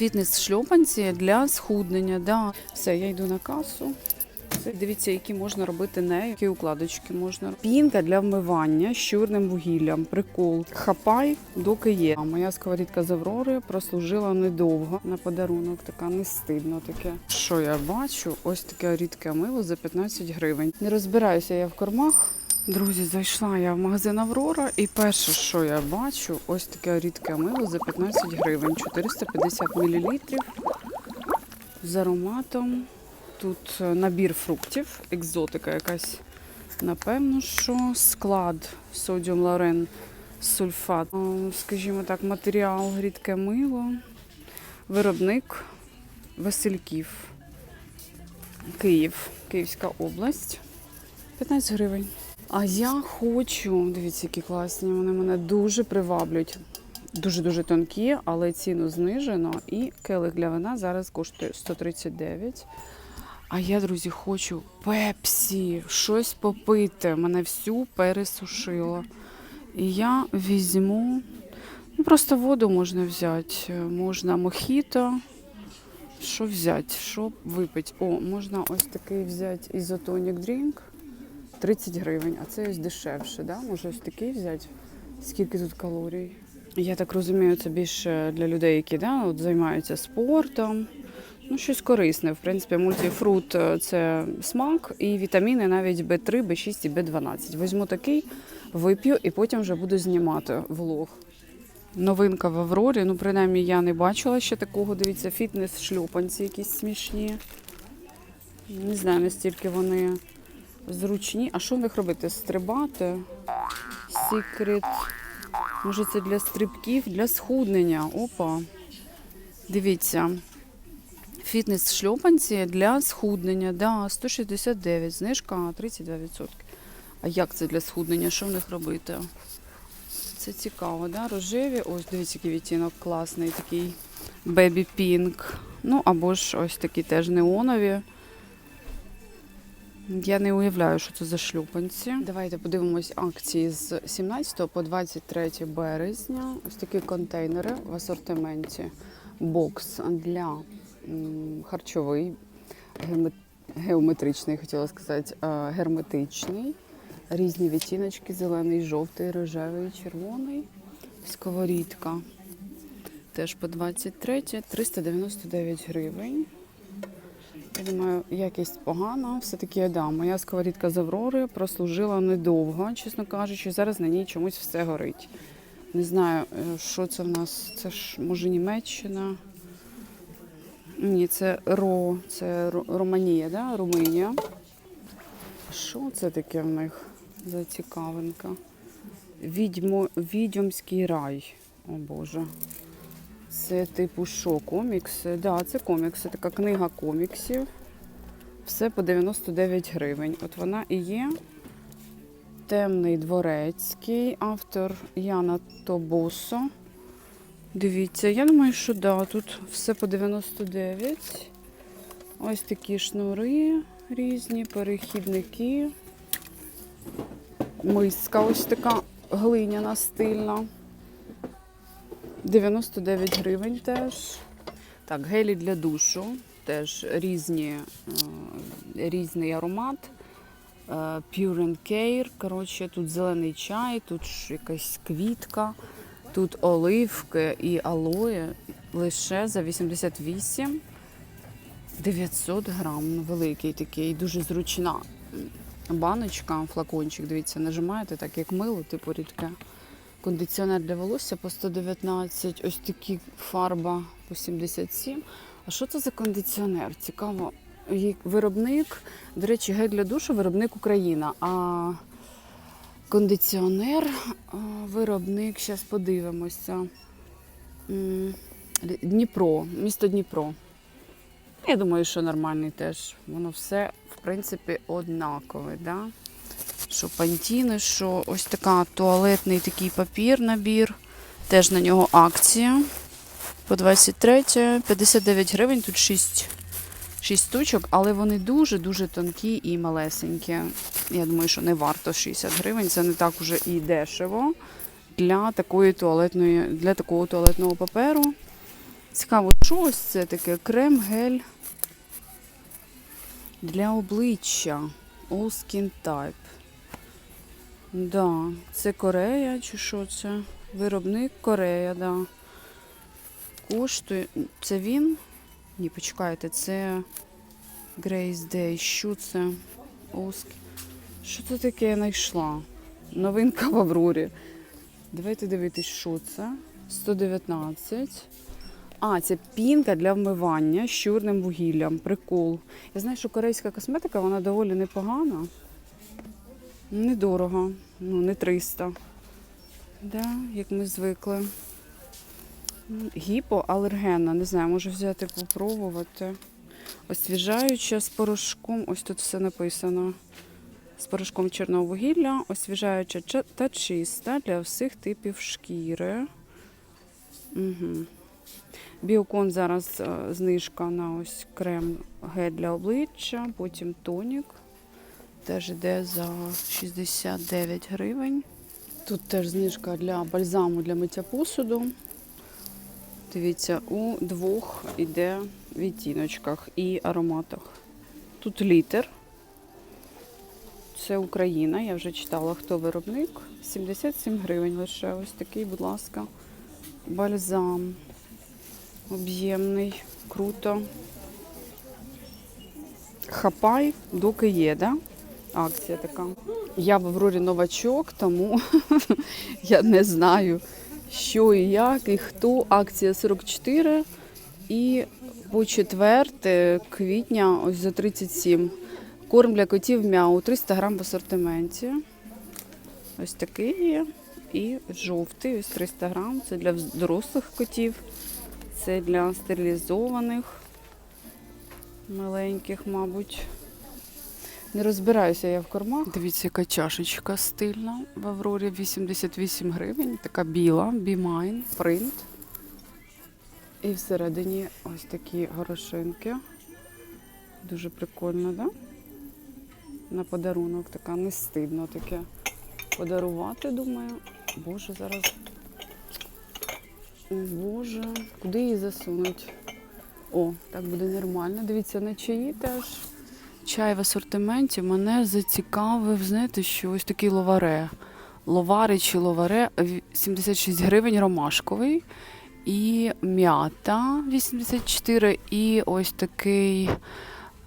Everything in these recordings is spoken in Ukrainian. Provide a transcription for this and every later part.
Фітнес-шльопанці для схуднення. Да. Все, я йду на касу. Дивіться, які можна робити не, які укладочки можна. Пінка для вмивання з чорним вугіллям. Прикол. Хапай, доки є. А моя сковорідка з Аврори прослужила недовго. На подарунок така не стидно таке. Що я бачу? Ось таке рідке мило за 15 гривень. Не розбираюся я в кормах. Друзі, зайшла я в магазин Аврора, і перше, що я бачу, ось таке рідке мило за 15 гривень, 450 мл з ароматом. Тут е, набір фруктів, екзотика якась. Напевно, що склад содіум лорен сульфат. Е, Скажімо так, матеріал рідке мило, виробник Васильків. Київ, Київська область. 15 гривень. А я хочу, дивіться, які класні, вони мене дуже приваблюють. Дуже-дуже тонкі, але ціну знижено. І келих для вина зараз коштує 139. А я, друзі, хочу пепсі, щось попити. Мене всю пересушило. І я візьму. Ну, просто воду можна взяти. Можна мохіто. Що взяти? Що випити? О, можна ось такий взяти ізотонік дрінк. 30 гривень, а це ось дешевше, да? Може ось такий взяти? Скільки тут калорій? Я так розумію, це більше для людей, які да, от займаються спортом. Ну, щось корисне. В принципі, мультифрут е, це смак і вітаміни навіть B3, B6 і B12. Візьму такий, вип'ю і потім вже буду знімати влог. Новинка в Аврорі. Ну, принаймні, я не бачила ще такого. Дивіться, фітнес-шльопанці якісь смішні. Не знаю, настільки вони зручні. А що в них робити? Стрибати? Секрет. Може, це для стрибків, для схуднення. Опа. Дивіться. Фітнес-шльопанці для схуднення. Да, 169, знижка 32%. А як це для схуднення? Що в них робити? Це цікаво, да? Рожеві. Ось, дивіться, який відтінок класний, такий бебі пінк. Ну, або ж ось такі теж неонові. Я не уявляю, що це за шлюпанці. Давайте подивимось акції з 17 по 23 березня. Ось такі контейнери в асортименті. Бокс для харчовий, геометричний, хотіла сказати, герметичний. Різні відтіночки: зелений, жовтий, рожевий, червоний. Сковорідка. Теж по 23, 399 гривень. Я думаю, якість погана. Все-таки да, моя сковорідка з Аврори прослужила недовго, чесно кажучи. Зараз на ній чомусь все горить. Не знаю, е, що це в нас. Це ж може Німеччина. Ні, це Ро, це Ро- Романія, да? Румунія. Що це таке в них за цікавинка? Відьмо, Відьомський рай. О Боже. Це типу що, комікси? Да, це комікси, така книга коміксів. Все по 99 гривень. От вона і є. Темний дворецький, автор Яна Тобосо. Дивіться, я думаю, що да, тут все по 99. Ось такі шнури різні, перехідники. Миска ось така глиняна стильна. 99 гривень теж. Так, гелі для душу. Теж різні, е, різний аромат. Е, Pure and Care. Коротше, тут зелений чай, тут якась квітка, тут оливки і алоє лише за 88 900 грам. Ну, Великий такий, дуже зручна баночка, флакончик. Дивіться, нажимаєте так, як мило, типу рідке. Кондиціонер для волосся по 119, ось такі фарба по 77. А що це за кондиціонер? Цікаво. Виробник, до речі, гель для душу, виробник Україна. А кондиціонер, виробник, зараз подивимося. Дніпро, місто Дніпро. Я думаю, що нормальний теж. Воно все, в принципі, однакове. Да? Що пантіни, що ось така туалетний такий папір, набір. Теж на нього акція. По 23, 59 гривень, тут 6, 6 штучок, але вони дуже-дуже тонкі і малесенькі. Я думаю, що не варто 60 гривень, це не так уже і дешево для такої туалетної, для такого туалетного паперу. Цікаво, що ось це таке? Крем, гель для обличчя. All Skin Type. Да, це Корея чи що це? Виробник Корея, да. Коштує. Це він? Ні, почекайте, це Grace Day. Що це? Skin. Що це таке я знайшла? Новинка в Аврорі. Давайте дивитись, що це. 119. А, це пінка для вмивання з чорним вугіллям. Прикол. Я знаю, що корейська косметика вона доволі непогана. Недорого. Ну, не 300. Да, як ми звикли. Гіпоалергенна. Не знаю, можу взяти попробувати. Освіжаюча з порошком. Ось тут все написано. З порошком чорного вугілля, освіжаюча та чиста для всіх типів шкіри. Угу. Біокон зараз е, знижка на ось крем гель для обличчя, потім тонік. Теж йде за 69 гривень. Тут теж знижка для бальзаму для миття посуду. Дивіться, у двох іде відтіночках і ароматах. Тут літр. Це Україна, я вже читала, хто виробник. 77 гривень лише. Ось такий, будь ласка, бальзам. Об'ємний, круто. Хапай, доки є, да? Акція така. Я в Аврорі новачок, тому я не знаю, що і як, і хто. Акція 44 і по 4 квітня ось за 37. Корм для котів мяу 300 грам в асортименті. Ось такий є. І жовтий, ось 300 грам. Це для дорослих котів. Це для стерилізованих, маленьких, мабуть. Не розбираюся я в кормах. Дивіться, яка чашечка стильна в Аврорі 88 гривень. Така біла, B-Mine, принт. І всередині ось такі горошинки. Дуже прикольно? Да? На подарунок така не стидно таке подарувати, думаю. Боже, зараз. О, Боже, куди її засунуть? О, так буде нормально. Дивіться, на чаї теж. Чай в асортименті мене зацікавив, знаєте, що ось такий ловаре. Ловари чи ловаре 76 гривень ромашковий. І м'ята 84. І ось такий,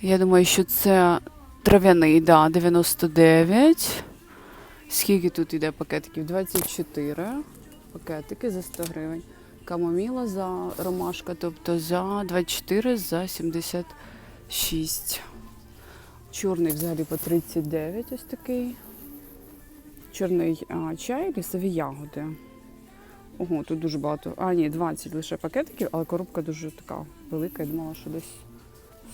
я думаю, що це трав'яний, да, 99. Скільки тут йде пакетиків? 24 пакетики за 100 гривень. Камоміла за ромашка, тобто за 24, за 76. Чорний взагалі по 39 ось такий. Чорний а, чай, лісові ягоди. Ого, тут дуже багато. А, ні, 20 лише пакетиків, але коробка дуже така велика. Я думала, що десь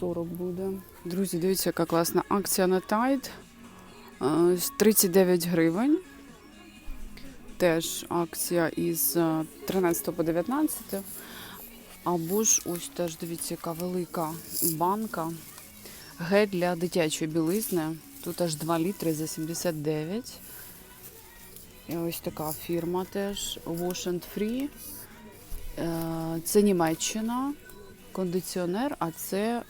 40 буде. Друзі, дивіться, яка класна акція на Tide. Е, з 39 гривень. Теж акція із е, 13 по 19. Або ж ось теж дивіться, яка велика банка. Гель для дитячої білизни. Тут аж 2 літри за 79. І ось така фірма теж Wash and Free. Е, Це Німеччина, кондиціонер, а це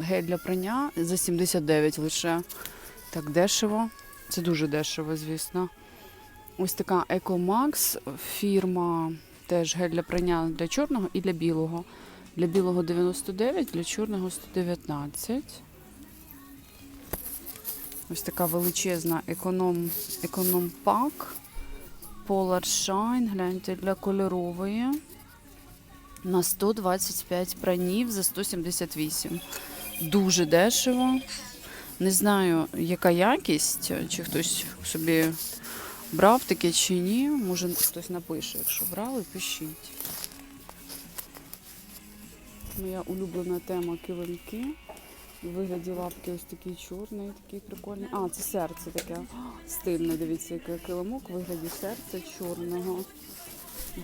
гель для прання за 79 лише. Так дешево. Це дуже дешево, звісно. Ось така Ecomax фірма, теж гель для прання для чорного і для білого. Для білого 99, для чорного 119. Ось така величезна економ, пак. Polar Shine, гляньте, для кольорової. На 125 пранів за 178. Дуже дешево. Не знаю, яка якість, чи хтось собі брав таке чи ні. Може хтось напише, якщо брали, пишіть. Моя улюблена тема килимки. У вигляді лапки ось такий чорний, такий прикольний. А, це серце таке. Стильне, дивіться, який килимок у вигляді серця чорного.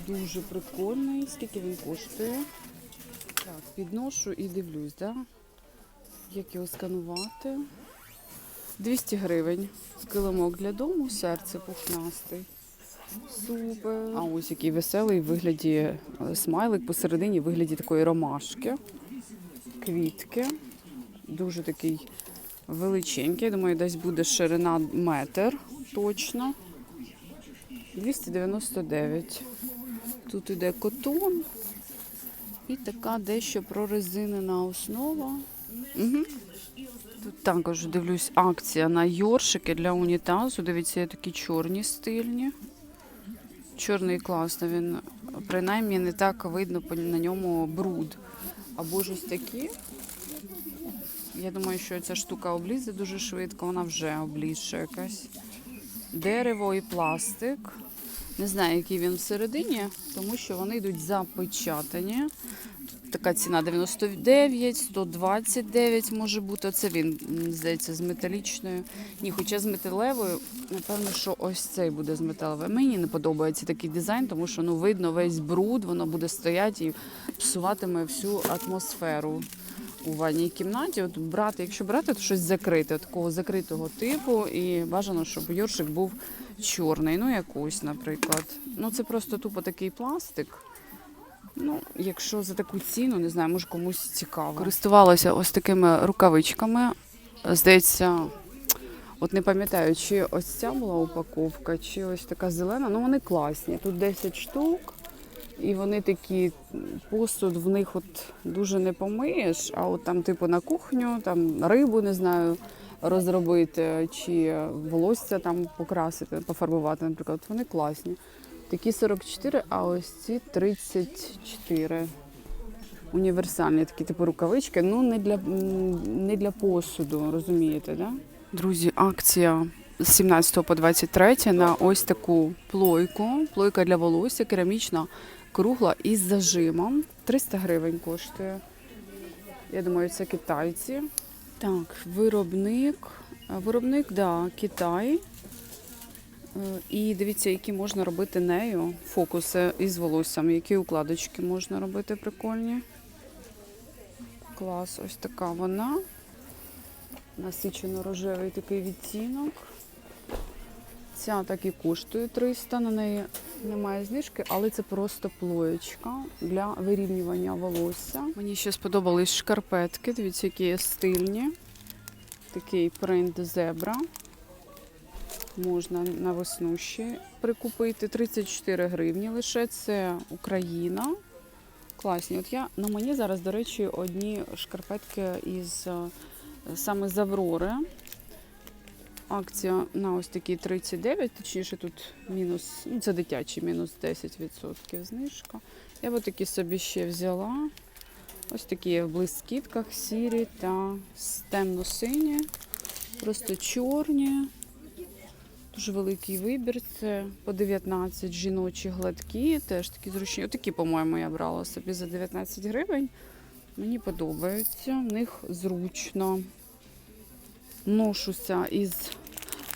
Дуже прикольний. Скільки він коштує? Так, підношу і дивлюсь, да? як його сканувати. 200 гривень. Килимок для дому, серце пухнастий. Супер. А ось який веселий в вигляді е, смайлик посередині в вигляді такої ромашки. Квітки. Дуже такий величенький. Я думаю, десь буде ширина метр точно. 299. Тут іде котон і така дещо прорезинена основа. Угу. Тут також дивлюсь акція на йоршики для унітазу. Дивіться, є такі чорні стильні. Чорний класно, він принаймні не так видно на ньому бруд. Або ж ось такі. Я думаю, що ця штука облізе дуже швидко, вона вже облізша якась. Дерево і пластик. Не знаю, який він всередині, тому що вони йдуть запечатані. Така ціна 99, 129 може бути. Оце він, здається, з металічною. Ні, хоча з металевою, напевно, що ось цей буде з металевою. Мені не подобається такий дизайн, тому що ну, видно весь бруд, воно буде стояти і псуватиме всю атмосферу у ванній кімнаті. От брати, якщо брати, то щось закрите, такого закритого типу, і бажано, щоб йоршик був чорний. Ну, якусь, наприклад. Ну, це просто тупо такий пластик. Ну, якщо за таку ціну, не знаю, може комусь цікаво. Користувалася ось такими рукавичками. Здається, от не пам'ятаю, чи ось ця була упаковка, чи ось така зелена. Ну, вони класні. Тут 10 штук. І вони такі, посуд в них от дуже не помиєш, а от там, типу, на кухню, там рибу, не знаю, розробити, чи волосся там покрасити, пофарбувати, наприклад. Вони класні. Такі 44, а ось ці 34. Універсальні такі типу рукавички. Ну, не для, не для посуду, розумієте, да? Друзі, акція з 17 по 23 на ось таку плойку. Плойка для волосся, керамічна, кругла із зажимом. 300 гривень коштує. Я думаю, це китайці. Так, виробник. Виробник, да, Китай. Е, І дивіться, які можна робити нею фокуси із волоссям, які укладочки можна робити прикольні. Клас, ось така вона. Насичено рожевий такий відтінок. Ця так і коштує 300, на неї немає знижки, але це просто плоєчка для вирівнювання волосся. Мені ще сподобались шкарпетки, дивіться, які є стильні. Такий принт зебра. Можна на весну ще прикупити. 34 гривні лише. Це Україна. Класні. От я на мені зараз, до речі, одні шкарпетки із е, саме з Аврори. Акція на ось такі 39, точніше тут мінус, ну це дитячий, мінус 10% знижка. Я би такі собі ще взяла. Ось такі в блискітках, сірі та темно-сині, просто чорні. Дуже великий вибір. Це по 19 жіночі гладкі, теж такі зручні. Отакі, по-моєму, я брала собі за 19 гривень. Мені подобаються, в них зручно. Ношуся із.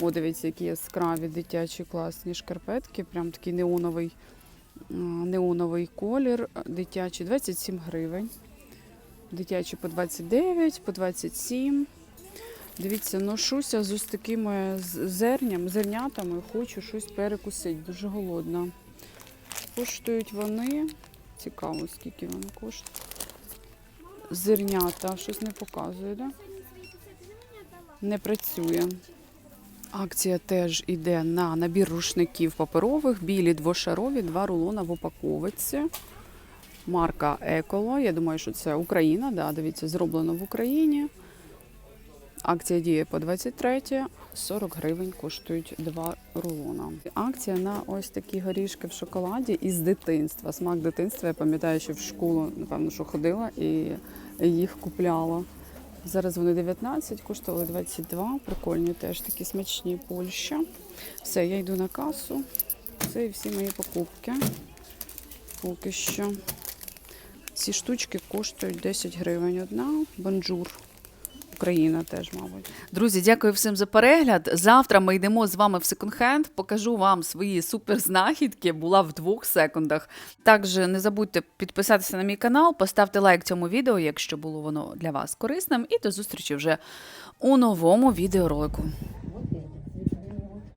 О, дивіться, які яскраві дитячі класні шкарпетки. Прям такий неоновий, неоновий колір. Дитячі 27 гривень. Дитячі по 29, по 27. Дивіться, ношуся з ось такими зерням, зернятами. Хочу щось перекусити. Дуже голодна. Коштують вони. Цікаво, скільки вони коштують. Зернята, щось не показує, да? Не працює. Акція теж йде на набір рушників паперових, білі двошарові, два рулона в упаковиці. Марка Еколо. Я думаю, що це Україна. Да, дивіться, зроблено в Україні. Акція діє по 23, 40 гривень коштують два рулона. Акція на ось такі горішки в шоколаді із дитинства. Смак дитинства. Я пам'ятаю, що в школу, напевно, що ходила і їх купляла. Зараз вони 19, коштували 22. Прикольні теж такі смачні Польща. Все, я йду на касу. Це і всі мої покупки. Поки що. Ці штучки коштують 10 гривень одна. Бонжур. Україна теж, мабуть. Друзі, дякую всім за перегляд. Завтра ми йдемо з вами в секонд-хенд. Покажу вам свої суперзнахідки. Була в двох секундах. Також не забудьте підписатися на мій канал, поставте лайк цьому відео, якщо було воно для вас корисним. І до зустрічі вже у новому відеоролику.